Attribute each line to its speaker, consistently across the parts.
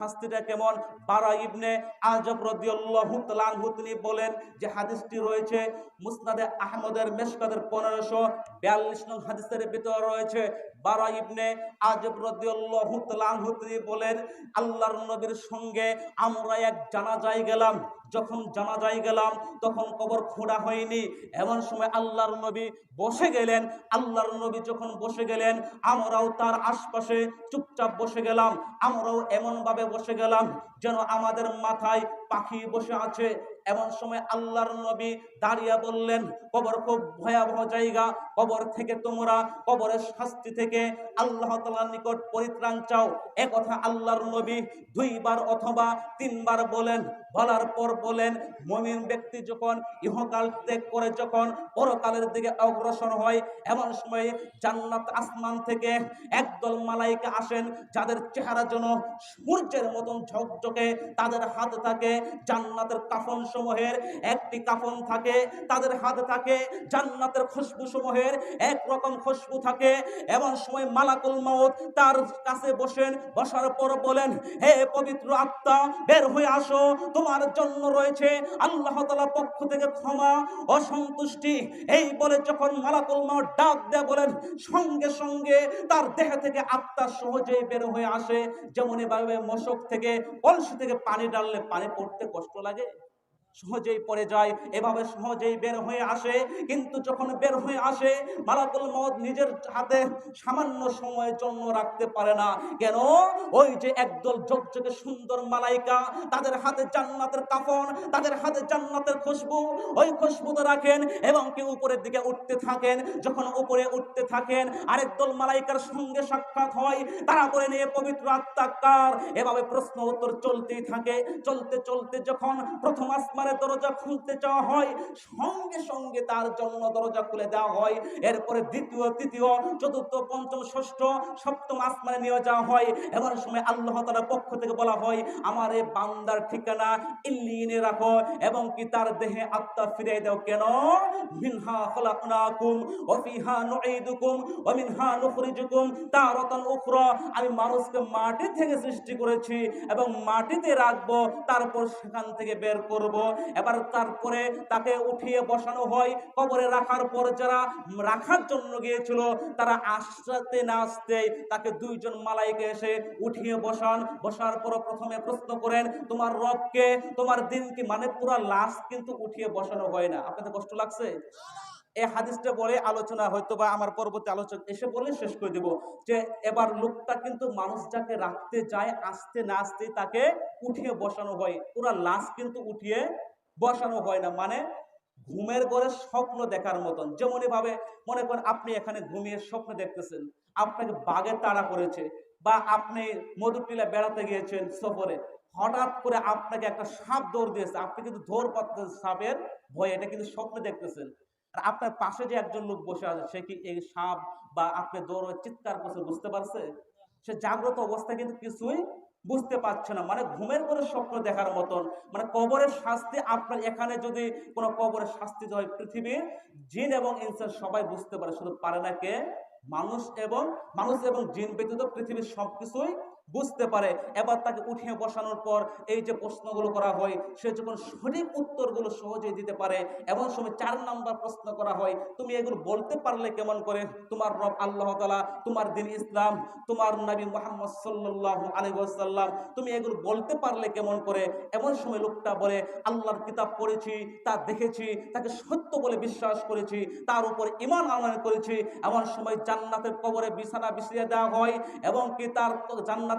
Speaker 1: শাস্তিটা কেমন? বারা ইবনে আজব রদিয়াল্লাহু তাআলা আনহু তিনি বলেন যে হাদিসটি রয়েছে মুসনাদে আহমদের মেশকাদের পনেরোশো বিয়াল্লিশ নং হাদিসের ভিতরে রয়েছে। বারা ইবনে আজব রদিয়াল্লাহু তাআলা আনহু তিনি বলেন, আল্লাহর নবীর সঙ্গে আমরা এক জানাজায় গেলাম। যখন জানাজায় গেলাম, তখন কবর খোঁড়া হয়নি। এমন সময় আল্লাহর নবী বসে গেলেন। আল্লাহর নবী যখন বসে গেলেন, আমরাও তার আশপাশে চুপচাপ বসে গেলাম। আমরাও এমনভাবে বসে গেলাম যেন আমাদের মাথায় পাখি বসে আছে। এমন সময় আল্লাহর নবী দাঁড়িয়ে বললেন, কবর খুব ভয়াবহ জায়গা। কবর থেকে তোমরা কবরের শাস্তি থেকে আল্লাহ তাআলার নিকট পরিত্রাণ চাও। এ কথা আল্লাহর নবী দুইবার অথবা তিনবার বলেন। বলার পর বলেন, মমিন ব্যক্তি যখন ইহকাল ত্যাগ করে যখন পরকালের দিকে অগ্রসর হয়, এমন সময় জান্নাত আসমান থেকে একদল মালাইকা আসেন, যাদের চেহারা যেন সূর্যের মতন ঝকঝকে, তাদের হাত থাকে জান্নাতের কাফন সমূহের একটি কাফন থাকে, তাদের হাত থাকে, জান্নাতের খুশবু সমূহের এক রকম খুশবু থাকে। এমন সময় মালাকুল মাউত তার কাছে বসেন, বসার পর বলেন, হে পবিত্র আত্মা, বের হয়ে আসো, তোমার জন্য রয়েছে আল্লাহ তাআলার পক্ষ থেকে ক্ষমা, অসন্তুষ্টি। এই বলে যখন মালাকুল মাউত ডাক দেয়, বলেন, সঙ্গে সঙ্গে তার দেহ থেকে আত্মা সহজেই বের হয়ে আসে। যেমন এভাবে মশক থেকে, কলসি থেকে পানি ডাললে পানি পড়তে কষ্ট লাগে? সহজেই পড়ে যায়, এভাবে সহজেই বের হয়ে আসে। কিন্তু যখন বের হয়ে আসে, মালাকুল মত নিজের হাতে সামান্য সময়ের জন্য রাখতে পারে না। কেন? ওই যে একদল ঝকঝকে সুন্দর মালাইকা, তাদের হাতে জান্নাতের কাফন, তাদের হাতে জান্নাতের খুশবু। ওই খুশবুতে রাখেন এবং কেউ উপরের দিকে উঠতে থাকেন। যখন উপরে উঠতে থাকেন, আরেক দল মালাইকার সঙ্গে সাক্ষাৎ হয়, তারা বলে নিয়ে পবিত্র আত্মাকার এভাবে প্রশ্ন উত্তর চলতেই থাকে। চলতে চলতে যখন প্রথম আসমানের দরজা খুলতে চাওয়া হয়, সঙ্গে সঙ্গে তার জন্য দরজা খুলে দেওয়া হয়। এরপরে দ্বিতীয়, তৃতীয়, চতুর্থ, পঞ্চম, ষষ্ঠ, সপ্তম আসমানে নিয়ে যাওয়া হয়। এমন সময় আল্লাহ তাআলার পক্ষ থেকে বলা হয়, আমার এই বান্দার ঠিকানা ইল্লিনে রাখো এবং কি তার দেহে আত্মা ফিরে দাও কেন? মিনহা খলাকনাকুম ওয়া ফিহা নুঈদুকুম ওয়া মিনহা নুখরিজুকুম। তারাতান উখরা, আমি মানুষকে মাটি থেকে সৃষ্টি করেছি এবং মাটিতে রাখব, তারপর সেখান থেকে বের করব। এবার তারপরে তাকে উঠিয়ে বসানো হয়। কবরে রাখার পর যারা রাখার জন্য গিয়েছিল, তারা আসতে না আসতে তাকে দুইজন মালাইকে এসে উঠিয়ে বসান। বসার পর প্রথমে প্রশ্ন করেন, তোমার রবকে, তোমার দিন কি মানে পুরা লাশ কিন্তু উঠিয়ে বসানো হয় না? আপনাদের কষ্ট লাগছে? এই হাদিসটা বলে আলোচনা হয়তো বা আমার পরবর্তী আলোচনা এসে বলে শেষ করে দেব যে এবার লোকটা কিন্তু মানুষ যাকে রাখতে যায়, আসতে না আসতে তাকে উঠিয়ে বসানো হয়। পুরা লাশ কিন্তু উঠিয়ে বসানো হয় না। মানে ঘুমের ঘরে স্বপ্ন দেখার মতন। যেমন ভাবে মনে করেন আপনি এখানে ঘুমিয়ে স্বপ্ন দেখতেছেন। আপনাকে বাঘের তাড়া করেছে বা আপনি মধুটিলা বেড়াতে গিয়েছেন সফরে। হঠাৎ করে আপনাকে একটা সাপ দৌড় দিয়েছে। আপনি কিন্তু ধর পাচ্ছেন সাপের ভয়। এটা কিন্তু স্বপ্ন দেখতেছেন। আর আপনার পাশে যে একজন লোক বসে আছে, সে কি এই সাপ বা আপনি দৌড় চিৎকার করছে বুঝতে পারছে? সে জাগ্রত অবস্থা কিন্তু কিছুই বুঝতে পারছে না। মানে ঘুমের করে স্বপ্ন দেখার মতন মানে কবরের শাস্তি আপনার এখানে যদি কোনো কবরের শাস্তি হয় পৃথিবীর জিন এবং ইনসান সবাই বুঝতে পারে, শুধু পারে না কে? মানুষ এবং মানুষ এবং জিন ব্যতীত পৃথিবীর সবকিছুই বুঝতে পারে। এবার তাকে উঠিয়ে বসানোর পর এই যে প্রশ্নগুলো করা হয়, সে যখন সঠিক উত্তরগুলো সহজেই দিতে পারে, এমন সময় চার নাম্বার প্রশ্ন করা হয়, তুমি এগুলো বলতে পারলে কেমন করে? তোমার রব আল্লাহ তালা তোমার দিন ইসলাম, তোমার নবী মোহাম্মদ সাল্লাহ আলী ওয়াসাল্লাম, তুমি এগুলো বলতে পারলে কেমন করে? এমন সময় লোকটা বলে, আল্লাহর কিতাব পড়েছি, তা দেখেছি, তাকে সত্য বলে বিশ্বাস করেছি, তার উপর ইমান আনয়ন করেছি। এমন সময় জান্নাতের কবরে বিছানা বিছিয়ে দেওয়া হয়, এবং কি তার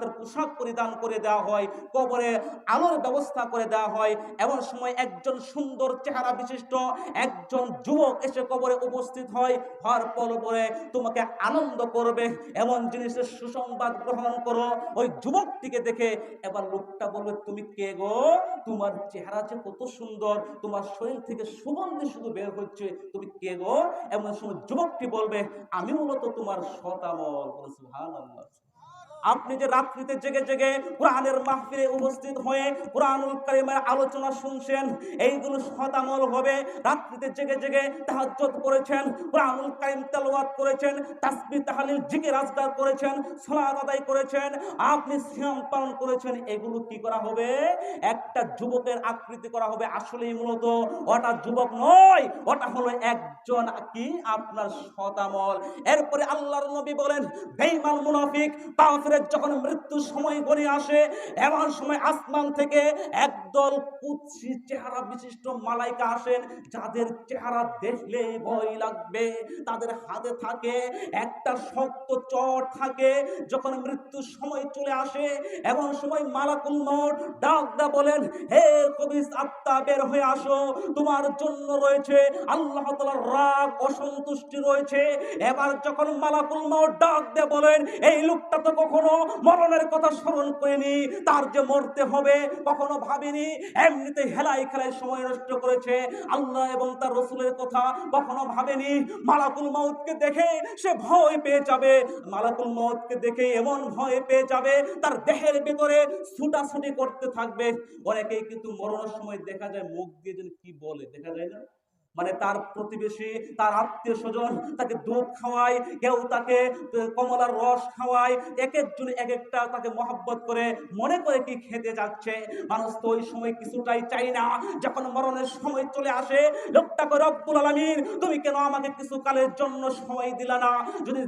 Speaker 1: জান্নাতের পোশাক পরিধান করে দেওয়া হয়, কবরে আলোর ব্যবস্থা করে দেওয়া হয়। এমন সময় একজন সুন্দর চেহারা বিশিষ্ট একজন যুবক এসে কবরে উপস্থিত হয়। হওয়ার পর তোমাকে আনন্দ করবে। এমন জিনিসের সুসংবাদ গ্রহণ করো। ওই যুবকটিকে দেখে এবার লোকটা বলবে, তুমি কে গো? তোমার চেহারা যে কত সুন্দর। তোমার শরীর থেকে সুগন্ধি শুধু বের হচ্ছে। তুমি কে গো? এমন সময় যুবকটি বলবে, আমি মূলত তোমার শতামল বলে, সুবহানাল্লাহ। আপনি যে রাত্রিতে জেগে জেগে কোরআনের মাহফিলে উপস্থিত হয়ে কোরআনুল কারিমের আলোচনা শুনছেন, এইগুলো শতামল হবে। রাত্রিতে জেগে জেগে তাহাজ্জুদ করেছেন, কোরআনুল কারিম তেলাওয়াত করেছেন, তাসবিহ, তাহলিল, জিকির, আজকার করেছেন, সালাত আদায় করেছেন, আপনি সিয়াম পালন করেছেন, এগুলো কি করা হবে? একটা যুবকের আকৃতি করা হবে আসলেই মূলত ওটা যুবক নয়, ওটা হলো একজন কি? আপনার শতামল এরপরে আল্লাহর নবী বলেন, বেঈমান মুনাফিক কাফিরের যখন মৃত্যুর সময় গড়ে আসে, এমন সময় আসমান থেকে একদল কুৎসি চেহারা বিশিষ্ট মালাইকা আসেন, যাদের চেহারা দেখলে ভয় লাগবে। তাদের হাতে থাকে, একটা শক্ত চট থাকে, যখন মৃত্যুর সময় চলে আসে, এমন সময় মালাকুল মৌত ডাক দা বলেন, হে কবিস আত্মা, বের হয়ে আসো। তোমার জন্য রয়েছে আল্লাহ তাআলার রাগ, অসন্তুষ্টি রয়েছে। এবার যখন মালাকুল মৌত ডাক দে বলেন, এই লোকটা তো কখনো মরণের কথা স্মরণ করেনি। তার যে মরতে হবে, কখনো ভাবেনি। এমনিতে হেলাই খেলায় সময় নষ্ট করেছে। আল্লাহ এবং তার রসুলের কথা কখনো ভাবেনি। মালাকুল মৌতকে দেখে সে ভয় পেয়ে যাবে। মালাকুল মৌতকে দেখে এমন ভয় পেয়ে যাবে, তার দেহের ভিতরে ছুটাছুটি করতে থাকবে। অনেকেই কিন্তু মরণের সময় দেখা যায় মুখ দিয়ে যেন কি বলে, দেখা যায় না? মানে তার প্রতিবেশী, তার আত্মীয় স্বজন তাকে দুধ খাওয়ায়, কেউ তাকে কমলার রস খাওয়ায় এক একজন এক একটা তাকে মহাব্বত করে, মনে করে কি খেতে যাচ্ছে। মানুষ তো ওই সময় কিছুটাই চাই না। যখন মরণের সময় চলে আসে লোকটা করে রব্বুল আলামিন, তুমি কেন আমাকে কিছু কালের জন্য সময় দিলা না? যদি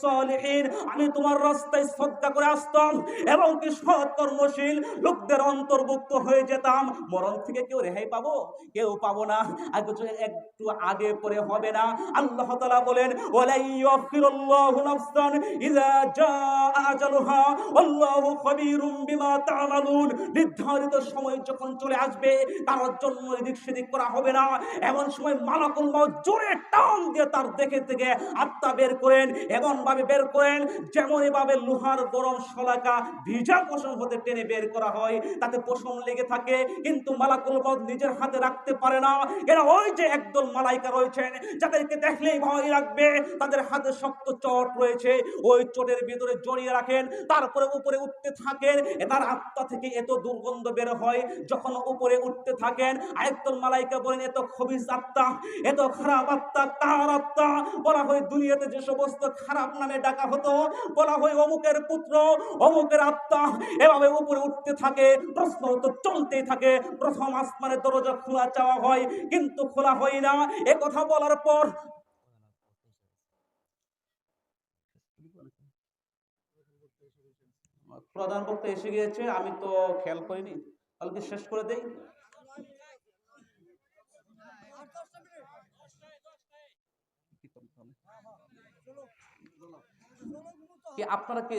Speaker 1: সলিহিন। আমি তোমার রাস্তায় সদকা করে আসতাম। এবং কি সৎ কর্মশীল, লোকদের অন্তর্ভুক্ত হয়ে যেতাম। মরণ থেকে কেউ রেহাই পাবো? কেউ পাবো না। আর কিছু একটু আগে পরে হবে না। আল্লাহ তাআলা বলেন, ওয়ালাই ইয়াখিরুল্লাহু নাফসান ইযা জাআ আজালুহা আল্লাহু খাবীরুম বিমা তা'মালুন। নির্ধারিত সময় যখন চলে আসবে, তার জন্য এদিক সেদিক করা হবে না। এমন সময় মালাকুল মাউত জোরে টান দিয়ে তার দেখে থেকে আত্মা বের করেন, এমন ভাবে বের করেন যেমন ভাবে লোহার গরম শলাকা ভিজা পশম হতে টেনে বের করা হয়, তাতে পশম লেগে থাকে। কিন্তু মালাকুল মাউত নিজের হাতে রাখতে পারে না। এরা ওই যে একদল মালাইকা রয়েছেন, যাদেরকে দেখলেই ভয় লাগবে। তাদের হাতে শক্ত চট রয়েছে, ওই চটের ভিতরে জড়িয়ে রাখেন, তারপরে উপরে উঠতে থাকেন। তার আত্মা থেকে এত দুর্গন্ধ বের হয়, যখন উপরে উঠতে থাকেন, আরেকদল মালাইকা বলেন এত খবিস আত্মা এত খারাপ আত্মা কার আত্মা। বলা হয়, দুনিয়াতে যে সমস্ত খারাপ নামে ডাকা হতো, বলা হয়, অমুকের পুত্র, অমুকের আত্মা। এভাবে উপরে উঠতে থাকে, প্রশ্ন তো চলতেই থাকে, প্রথম আসমানের দরজা খোলা চাওয়া হয়, কিন্তু খোলা হয় না। এ কথা বলার পর প্রধান বক্তা এসে গিয়েছে, আমি তো খেয়াল করিনি তাহলে শেষ করে দেই। কি আপনারা কি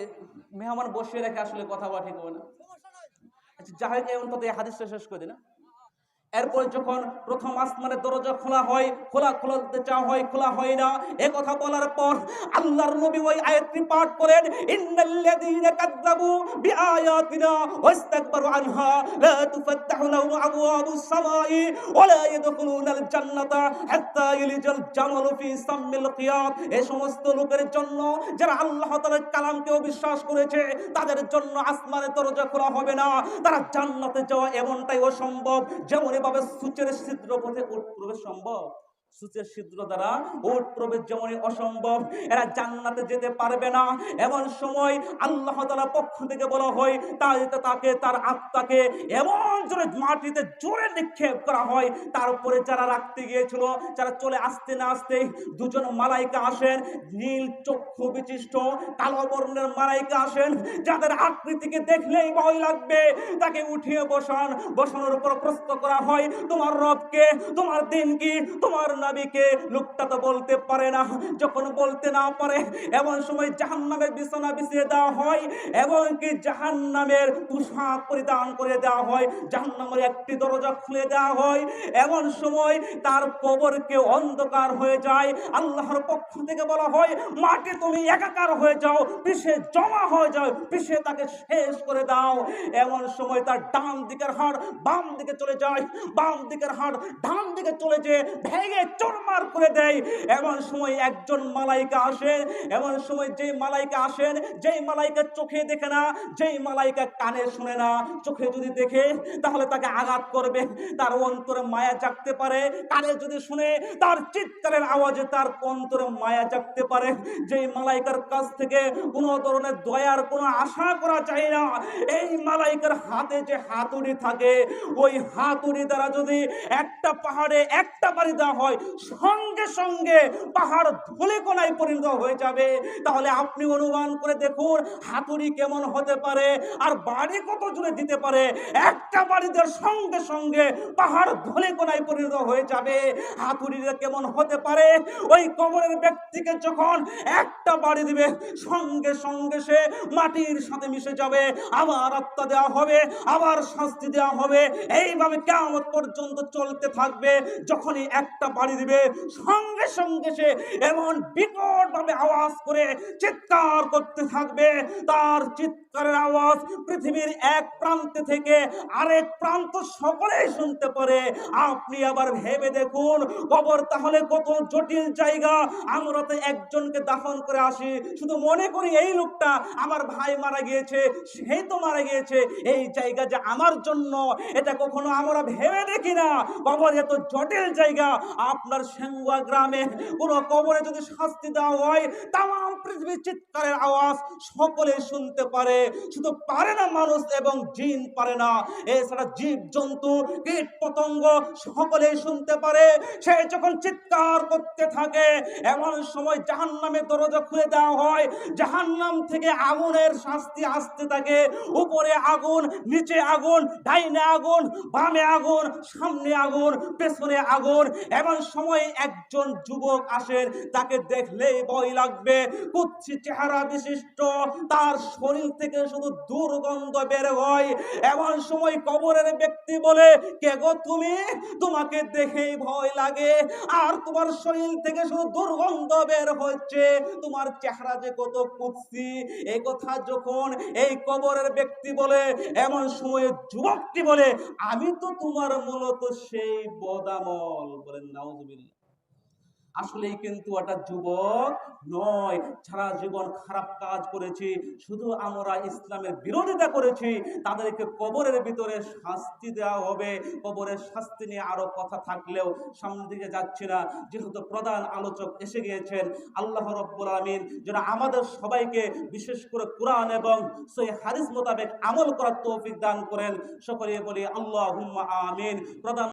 Speaker 1: মেহমান বসিয়ে রেখে আসলে কথা বলা ঠিক হবে না? আচ্ছা যাই কথা এই হাদিসটা শেষ করে দিই না এরপর যখন প্রথম আসমানের দরজা খোলা হয়, খোলা খোলাতে চাওয়া হয়, খোলা হয় না। এ কথা বলার পর আল্লাহর নবী ওই আয়াতটি পাঠ করেন, ইন্নাল্লাযীনা কাযযাবু বিআয়াতিনা ওয়াস্তাকবারু আনহা, লা তুফাত্তাহু লাহুম আবওয়াবুস সামাই, ওয়া লা ইয়াদখুলুনাল জান্নাতা হাত্তা ইয়ালিজাল জামালু ফি সাম্মিল কিয়াত এই সমস্ত লোকের জন্য যারা আল্লাহ তাআলার কালামকে অবিশ্বাস করেছে, তাদের জন্য আসমানের দরজা খোলা হবে না। তারা জান্নাতে যাওয়া এমনটাই অসম্ভব যেমন এভাবে সূচের ছিদ্র পথে প্রবেশ সম্ভব? সূচের দ্বারা ওট প্রবেশ যেমনই অসম্ভব, এরা জান্নাতে যেতে পারবে না। এমন সময় আল্লাহ তাআলা পক্ষ থেকে বলা হয় তাই তাকে, তার আত্মাকে এমন জোরে মাটিতে জোরে নিক্ষেপ করা হয়। তারপরে যারা রাখতে গিয়েছিল, যারা চলে আসতে না আসতেই দুজন মালাইকা আসেন, নীল চক্ষু বিশিষ্ট কালো বর্ণের মালাইকা আসেন, যাদের আকৃতিকে দেখলেই ভয় লাগবে। তাকে উঠিয়ে বসান, বসানোর উপর প্রশ্ন করা হয়, তোমার রবকে তোমার দিন কি? তোমার নবীকে লোকটা তো বলতে পারে না। যখন বলতে না পারে, এমন সময় জাহান্নামের বিছানা বিছিয়ে দেওয়া হয় এবং কি জাহান্নামের পোশাক পরিধান করে দেওয়া হয়। জাহান্নামের একটি দরজা খুলে দেওয়া হয়। এমন সময় তার কবরকে অন্ধকার হয়ে যায়। আল্লাহর পক্ষ থেকে বলা হয়, মাটি তুমি একাকার হয়ে যাও, পিছে জমা হয়ে যাও, পিছে তাকে শেষ করে দাও। এমন সময় তার ডান দিকের হাড় বাম দিকে চলে যায়। বাম দিকের হাড় ডান দিকে চলে যেয়ে ভেঙে চোরমার করে দেয়। এমন সময় একজন মালাইকা আসে, এমন সময় যেই মালাইকা আসেন, যেই মালাইকা চোখে দেখে না, যেই মালাইকা কানে শুনে না, চোখে যদি দেখে, তাহলে তাকে আঘাত করবে। তার অন্তরে মায়া জাগতে পারে, কানে যদি শুনে, তার চিৎকারের আওয়াজে তার অন্তরে মায়া জাগতে পারে। যেই মালাইকার কাছ থেকে কোনো ধরনের দয়ার, কোনো আশা করা যায় না। এই মালাইকার হাতে যে হাতুড়ি থাকে, ওই হাতুড়ি দ্বারা যদি একটা পাহাড়ে একটা বাড়ি দেওয়া হয় সঙ্গে সঙ্গে পাহাড় ধুলে কোনায় পরিণত হয়ে যাবে। তাহলে আপনি অনুমান করে দেখুন, হাতুড়ি কেমন হতে পারে, আর বাড়ি কত জুড়ে দিতে পারে। একটা বাড়ি দেওয়ার সঙ্গে সঙ্গে পাহাড় ধুলে কোনায় পরিণত হয়ে যাবে। হাতুড়িটা কেমন হতে পারে? ওই কবরের ব্যক্তিকে যখন একটা বাড়ি দিবে, সঙ্গে সঙ্গে সে মাটির সাথে মিশে যাবে। আবার আত্মা দেওয়া হবে, আবার শাস্তি দেওয়া হবে। এইভাবে কেমন পর্যন্ত চলতে থাকবে। যখনই একটা বাড়ি দিবে। সঙ্গে সঙ্গে সে এমন বিকট ভাবে আওয়াজ করে চিৎকার করতে থাকবে। তার চিৎকারের আওয়াজ পৃথিবীর এক প্রান্ত থেকে আরেক প্রান্ত সকলেই শুনতে পারে। আপনি আবার ভেবে দেখুন, কবর তাহলে কত জটিল জায়গা। আমরা তো একজনকে দাফন করে আসি। শুধু মনে করি এই লোকটা আমার ভাই মারা গিয়েছে সেই তো মারা গিয়েছে। এই জায়গা যে আমার জন্য, এটা কখনো আমরা ভেবে দেখি না। কবর এত জটিল জায়গা। আপনার সেঙ্গুয়া গ্রামে কোনো কবরে যদি শাস্তি দেওয়া হয় তাম পৃথিবীর চিৎকারের আওয়াজ সকলে শুনতে পারে। শুধু পারে না মানুষ এবং জিন পারে না। এছাড়া জীব জন্তু কীট পতঙ্গ সকলেই শুনতে পারে। সে যখন চিৎকার করতে থাকে, এমন সময় জাহান্নামে দরজা খুলে দেওয়া হয়। জাহান্নাম থেকে আগুনের শাস্তি আসতে থাকে। উপরে আগুন, নিচে আগুন, ডাইনে আগুন, বামে আগুন, সামনে আগুন, পেছনে আগুন। এমন সময় একজন যুবক আসেন তাকে দেখলেই ভয় লাগবে। কুচ্ছি চেহারা বিশিষ্ট। তার শরীর থেকে শুধু দুর্গন্ধ বের হয়। এমন সময় কবরের ব্যক্তি বলে, কে গো তুমি? তোমাকে দেখেই ভয় লাগে। আর তোমার শরীর থেকে শুধু দুর্গন্ধ বের হচ্ছে। তোমার চেহারা যে কত কুৎসি এই কথা যখন এই কবরের ব্যক্তি বলে, এমন সময়ে যুবকটি বলে, আমি তো তোমার মূলত সেই বদামল। বলেন, নাউজুবিল্লাহ। আসলেই কিন্তু একটা যুবক নয়। সারা জীবন খারাপ কাজ করেছি, শুধু আমরা ইসলামের বিরোধিতা করেছি, তাদেরকে কবরের ভিতরে শাস্তি দেওয়া হবে। কবরের শাস্তি নিয়ে আরও কথা থাকলেও সামনের দিকে যাচ্ছি না। যেহেতু প্রধান আলোচক এসে গিয়েছেন, আল্লাহ রব্বুল আমিন যেন আমাদের সবাইকে বিশেষ করে কোরআন এবং সেই হাদিস মোতাবেক আমল করার তৌফিক দান করেন। সকলে বলি আল্লাহ আমিন। প্রধান